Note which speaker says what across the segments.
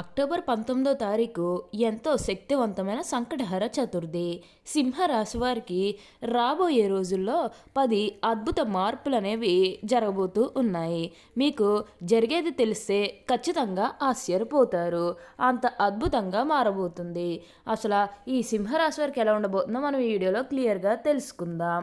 Speaker 1: October పంతొమ్మిదో తారీఖు ఎంతో శక్తివంతమైన సంకటహర చతుర్థి. సింహరాశి వారికి రాబోయే రోజుల్లో పది అద్భుత మార్పులు అనేవి జరగబోతూ ఉన్నాయి. మీకు జరిగేది తెలిస్తే ఖచ్చితంగా ఆశ్చర్యపోతారు. అంత అద్భుతంగా మారబోతుంది. అసలు ఈ సింహరాశి వారికి ఎలా ఉండబోతుందో మనం ఈ వీడియోలో క్లియర్గా తెలుసుకుందాం.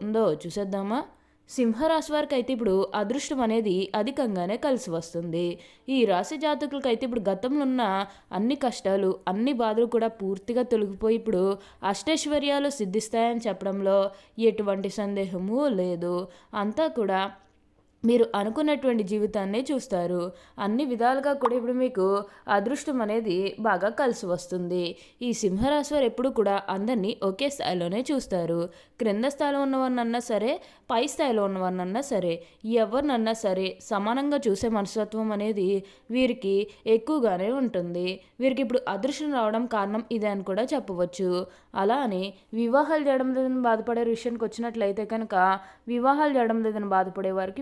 Speaker 1: ఉండబోతుందో చూసేద్దామా? సింహరాశి వారికి అయితే ఇప్పుడు అదృష్టం అనేది అధికంగానే కలిసి వస్తుంది. ఈ రాశి జాతకులకు అయితే ఇప్పుడు గతంలో ఉన్న అన్ని కష్టాలు అన్ని బాధలు కూడా పూర్తిగా తొలగిపోయి ఇప్పుడు అష్టైశ్వర్యాలు సిద్ధిస్తాయని చెప్పడంలో ఎటువంటి సందేహము లేదు. అంతా కూడా మీరు అనుకున్నటువంటి జీవితాన్ని చూస్తారు. అన్ని విధాలుగా కూడా ఇప్పుడు మీకు అదృష్టం అనేది బాగా కలిసి వస్తుంది. ఈ సింహరాశి వారు ఎప్పుడు కూడా అందరినీ ఒకే స్థాయిలోనే చూస్తారు. క్రింద స్థాయిలో ఉన్నవారినన్నా సరే పై స్థాయిలో ఉన్నవారినన్నా సరే ఎవరినన్నా సరే సమానంగా చూసే మనస్తత్వం అనేది వీరికి ఎక్కువగానే ఉంటుంది. వీరికి ఇప్పుడు అదృష్టం రావడం కారణం ఇదే అని కూడా చెప్పవచ్చు. అలా అని వివాహాలు చేయడం లేదని బాధపడే విషయానికి వచ్చినట్లయితే కనుక వివాహాలు చేయడం లేదని బాధపడే వారికి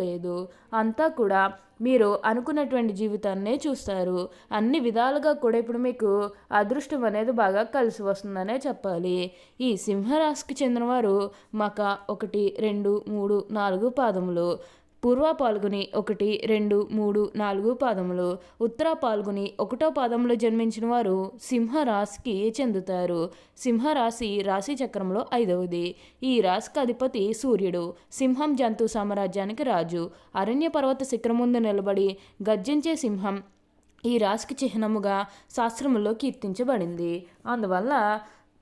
Speaker 1: లేదు. అంతా కూడా మీరు అనుకున్నటువంటి జీవితాన్నే చూస్తారు. అన్ని విధాలుగా కూడా ఇప్పుడు మీకు అదృష్టం అనేది బాగా కలిసి వస్తుందనే చెప్పాలి. ఈ సింహరాశికి చెందినవారు మక ఒకటి రెండు మూడు నాలుగు పాదములు. పూర్వ పాల్గొని ఒకటి రెండు మూడు నాలుగు పాదములు. ఉత్తర పాల్గొని ఒకటో పాదంలో జన్మించిన వారు సింహరాశికి చెందుతారు. సింహరాశి రాశి చక్రంలో ఐదవది. ఈ రాశికి అధిపతి సూర్యుడు. సింహం జంతు సామ్రాజ్యానికి రాజు. అరణ్య పర్వత శిఖరం ముందు నిలబడి గర్జించే సింహం ఈ రాశికి చిహ్నముగా శాస్త్రములో కీర్తించబడింది. అందువల్ల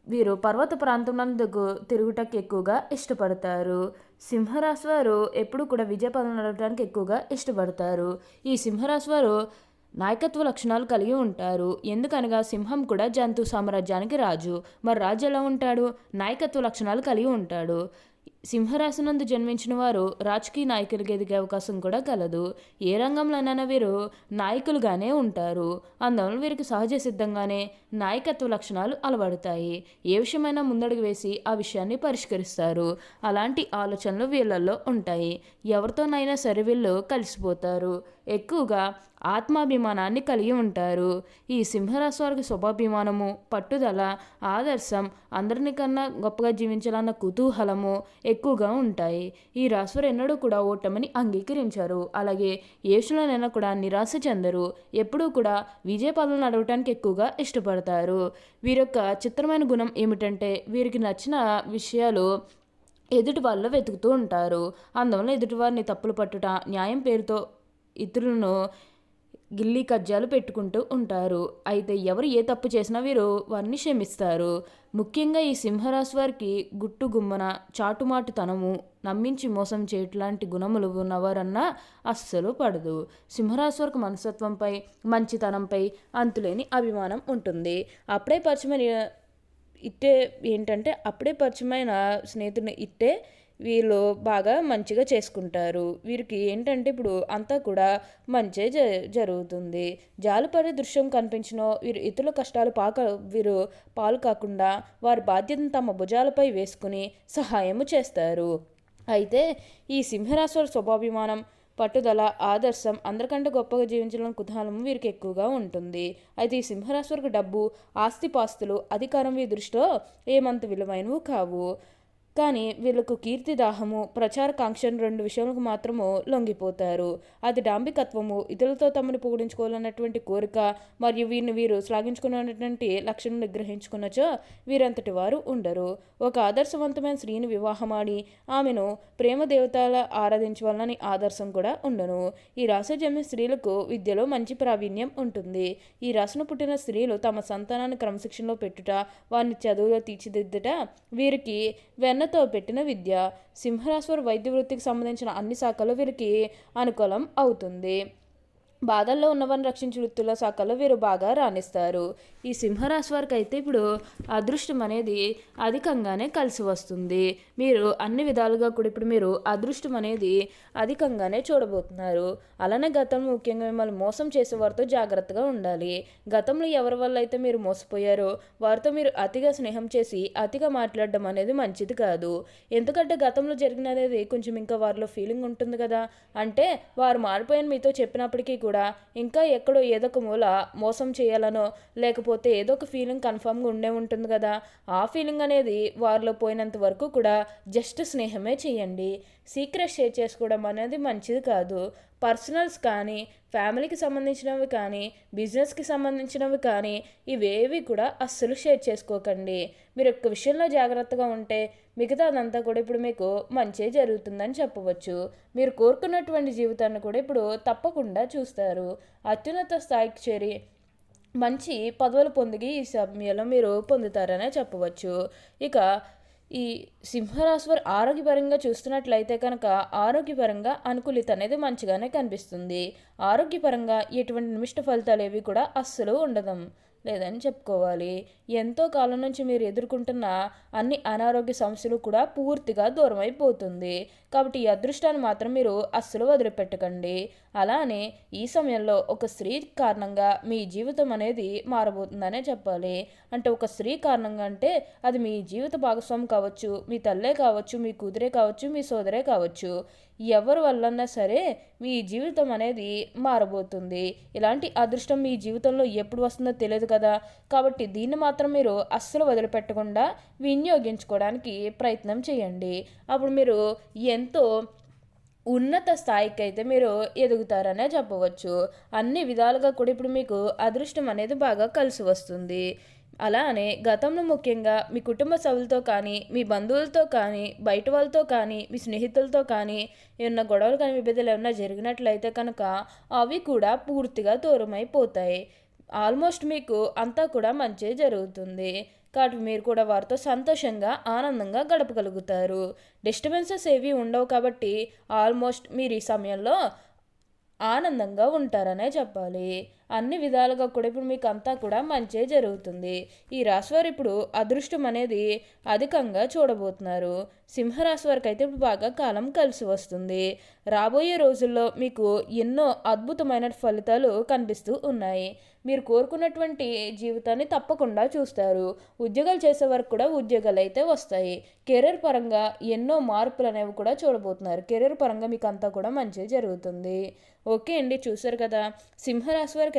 Speaker 1: వీరు పర్వత ప్రాంతమునందుకు తిరుగుటకు ఎక్కువగా ఇష్టపడతారు. సింహరాశి వారు ఎప్పుడు కూడా విజయపదం నడవడానికి ఎక్కువగా ఇష్టపడతారు. ఈ సింహరాశి వారు నాయకత్వ లక్షణాలు కలిగి ఉంటారు. ఎందుకనగా సింహం కూడా జంతు సామ్రాజ్యానికి రాజు. మరి రాజు ఎలా ఉంటాడు? నాయకత్వ లక్షణాలు కలిగి ఉంటాడు. సింహరాశినందు జన్మించిన వారు రాజకీయ నాయకులుగా ఎదిగే అవకాశం కూడా కలదు. ఏ రంగంలోనైనా వీరు నాయకులుగానే ఉంటారు. అందువల్ల వీరికి సహజ సిద్ధంగానే నాయకత్వ లక్షణాలు అలవడతాయి. ఏ విషయమైనా ముందడుగు వేసి ఆ విషయాన్ని పరిష్కరిస్తారు. అలాంటి ఆలోచనలు వీళ్ళల్లో ఉంటాయి. ఎవరితోనైనా సరే వీళ్ళు కలిసిపోతారు. ఎక్కువగా ఆత్మాభిమానాన్ని కలిగి ఉంటారు. ఈ సింహరాశి వారికి శుభాభిమానము పట్టుదల ఆదర్శం అందరిని కన్నా గొప్పగా జీవించాలన్న కుతూహలము ఎక్కువగా ఉంటాయి. ఈ రాశివారు ఎన్నడూ కూడా ఓటమిని అంగీకరించారు. అలాగే ఏ కూడా నిరాశ చెందరు. ఎప్పుడూ కూడా విజయ పదవులు నడవటానికి ఎక్కువగా ఇష్టపడతారు. వీరి యొక్క చిత్రమైన గుణం ఏమిటంటే వీరికి నచ్చిన విషయాలు ఎదుటి వాళ్ళు వెతుకుతూ ఉంటారు. అందువల్ల ఎదుటివారిని తప్పులు పట్టుట న్యాయం పేరుతో ఇతరులను గిల్లీ కజ్జాలు పెట్టుకుంటూ ఉంటారు. అయితే ఎవరు ఏ తప్పు చేసినా వీరు వారిని క్షమిస్తారు. ముఖ్యంగా ఈ సింహరాశి వారికి గుట్టు గుమ్మన చాటుమాటుతనము నమ్మించి మోసం చేయట్లాంటి గుణములు ఉన్నవారన్నా అస్సలు పడదు. సింహరాశి వారికి మనస్తత్వంపై మంచితనంపై అంతులేని అభిమానం ఉంటుంది. అప్పుడే పరిచయమైన ఇట్టే ఏంటంటే అప్పుడే పరిచయమైన స్నేహితుడిని ఇట్టే వీళ్ళు బాగా మంచిగా చేసుకుంటారు. వీరికి ఏంటంటే ఇప్పుడు అంతా కూడా మంచి జ జరుగుతుంది. జాలుపడే దృశ్యం కనిపించిన వీరు ఇతరుల కష్టాలు పాక వీరు పాలు కాకుండా వారి బాధ్యతను తమ భుజాలపై వేసుకుని సహాయము చేస్తారు. అయితే ఈ సింహరాశుల స్వభాభిమానం పట్టుదల ఆదర్శం అందరికంటే గొప్పగా జీవించడం కుతూహలం వీరికి ఎక్కువగా ఉంటుంది. అయితే ఈ సింహరాశి వారికి డబ్బు ఆస్తిపాస్తులు అధికారం వీరి దృష్టిలో ఏమంత విలువైనవి కావు. కానీ వీళ్ళకు కీర్తిదాహము ప్రచారకాంక్షను రెండు విషయాలకు మాత్రము లొంగిపోతారు. అది డాంబికత్వము ఇతరులతో తమను పొగిడించుకోవాలన్నటువంటి కోరిక మరియు వీరిని వీరు శ్లాఘించుకున్నటువంటి లక్ష్యం నిగ్రహించుకున్నచో వీరంతటి వారు ఉండరు. ఒక ఆదర్శవంతమైన స్త్రీని వివాహమాడి ఆమెను ప్రేమ దేవతల ఆరాధించవాలని ఆదర్శం కూడా ఉండను. ఈ రాశి జన్మ స్త్రీలకు విద్యలో మంచి ప్రావీణ్యం ఉంటుంది. ఈ రాశిను పుట్టిన స్త్రీలు తమ సంతానాన్ని క్రమశిక్షణలో పెట్టుట వారిని చదువులో తీర్చిదిద్దుట వీరికి వెన్న వెన్నతో పెట్టిన విద్య సింహరాశ్వర వైద్య వృత్తికి సంబంధించిన అన్ని శాఖలు వీరికి అనుకూలం అవుతుంది. బాధల్లో ఉన్నవారిని రక్షించే వృత్తుల శాఖలో వీరు బాగా రాణిస్తారు. ఈ సింహరాశి వారికి అయితే ఇప్పుడు అదృష్టం అనేది అధికంగానే కలిసి వస్తుంది. మీరు అన్ని విధాలుగా కూడా ఇప్పుడు మీరు అదృష్టం అనేది అధికంగానే చూడబోతున్నారు. అలానే గతంలో ముఖ్యంగా మిమ్మల్ని మోసం చేసే వారితో జాగ్రత్తగా ఉండాలి. గతంలో ఎవరి వల్ల అయితే మీరు మోసపోయారో వారితో మీరు అతిగా స్నేహం చేసి అతిగా మాట్లాడడం అనేది మంచిది కాదు. ఎందుకంటే గతంలో జరిగినది కొంచెం ఇంకా వారిలో ఫీలింగ్ ఉంటుంది కదా. అంటే వారు మారిపోయిన మీతో చెప్పినప్పటికీ కూడా ఇంకా ఎక్కడో ఏదో ఒక మూల మోసం చేయాలనో లేకపోతే ఏదో ఒక ఫీలింగ్ కన్ఫామ్గా ఉండే ఉంటుంది కదా ఆ ఫీలింగ్ అనేది వారిలో పోయినంత వరకు కూడా జస్ట్ స్నేహమే చేయండి. సీక్రెట్ షేర్ చేసుకోవడం అనేది మంచిది కాదు. పర్సనల్స్ కానీ ఫ్యామిలీకి సంబంధించినవి కానీ బిజినెస్కి సంబంధించినవి కానీ ఇవేవి కూడా అస్సలు షేర్ చేసుకోకండి. మీరు ఒక్క విషయంలో జాగ్రత్తగా ఉంటే మిగతా అదంతా కూడా ఇప్పుడు మీకు మంచి జరుగుతుందని చెప్పవచ్చు. మీరు కోరుకున్నటువంటి జీవితాన్ని కూడా ఇప్పుడు తప్పకుండా చూస్తారు. అత్యున్నత స్థాయికి చేరి మంచి పదవులు పొందిగి ఈ సమయంలో మీరు పొందుతారనే చెప్పవచ్చు. ఇక ఈ సింహరాశి వారు ఆరోగ్యపరంగా చూస్తున్నట్లయితే కనుక ఆరోగ్యపరంగా అనుకూలిత అనేది మంచిగానే కనిపిస్తుంది. ఆరోగ్యపరంగా ఎటువంటి నిమిష్ట ఫలితాలు ఏవి కూడా అస్సలు ఉండదు. లేదని చెప్పుకోవాలి. ఎంతో కాలం నుంచి మీరు ఎదుర్కొంటున్న అన్ని అనారోగ్య సమస్యలు కూడా పూర్తిగా దూరం అయిపోతుంది కాబట్టి ఈ అదృష్టాన్ని మాత్రం మీరు అస్సలు వదిలిపెట్టకండి. అలానే ఈ సమయంలో ఒక స్త్రీ కారణంగా మీ జీవితం అనేది మారబోతుందనే చెప్పాలి. అంటే ఒక స్త్రీ కారణంగా అంటే అది మీ జీవిత భాగస్వామి కావచ్చు మీ తల్లే కావచ్చు మీ కూతురే కావచ్చు మీ సోదరే కావచ్చు. ఎవరి వల్లన్నా సరే మీ జీవితం అనేది మారబోతుంది. ఇలాంటి అదృష్టం మీ జీవితంలో ఎప్పుడు వస్తుందో తెలియదు కదా. కాబట్టి దీన్ని మాత్రం మీరు అస్సలు వదిలిపెట్టకుండా వినియోగించుకోవడానికి ప్రయత్నం చేయండి. అప్పుడు మీరు ఎంతో ఉన్నత స్థాయికి అయితే మీరు ఎదుగుతారనే చెప్పవచ్చు. అన్ని విధాలుగా కూడా ఇప్పుడు మీకు అదృష్టం అనేది బాగా కలిసి వస్తుంది. అలానే గతంలో ముఖ్యంగా మీ కుటుంబ సభ్యులతో కానీ మీ బంధువులతో కానీ బయట వాళ్ళతో కానీ మీ స్నేహితులతో కానీ ఏమన్నా గొడవలు కానీ విభేదాలు ఏమన్నా జరిగినట్లయితే కనుక అవి కూడా పూర్తిగా దూరమైపోతాయి. ఆల్మోస్ట్ మీకు అంతా కూడా మంచి జరుగుతుంది. కాబట్టి మీరు కూడా వారితో సంతోషంగా ఆనందంగా గడపగలుగుతారు. డిస్టర్బెన్సెస్ ఏవి ఉండవు కాబట్టి ఆల్మోస్ట్ మీరు ఈ సమయంలో ఆనందంగా ఉంటారనే చెప్పాలి. అన్ని విధాలుగా కూడా ఇప్పుడు మీకు అంతా కూడా మంచే జరుగుతుంది. ఈ రాశి వారు ఇప్పుడు అదృష్టం అనేది అధికంగా చూడబోతున్నారు. సింహరాశి వారికి అయితే ఇప్పుడు బాగా కాలం కలిసి వస్తుంది. రాబోయే రోజుల్లో మీకు ఎన్నో అద్భుతమైన ఫలితాలు కనిపిస్తూ ఉన్నాయి. మీరు కోరుకున్నటువంటి జీవితాన్ని తప్పకుండా చూస్తారు. ఉద్యోగాలు చేసే వరకు కూడా ఉద్యోగాలు అయితే వస్తాయి. కెరీర్ పరంగా ఎన్నో మార్పులు అనేవి కూడా చూడబోతున్నారు. కెరీర్ పరంగా మీకు అంతా కూడా మంచి జరుగుతుంది. ఓకే అండి చూసారు కదా? సింహరాశి వారికి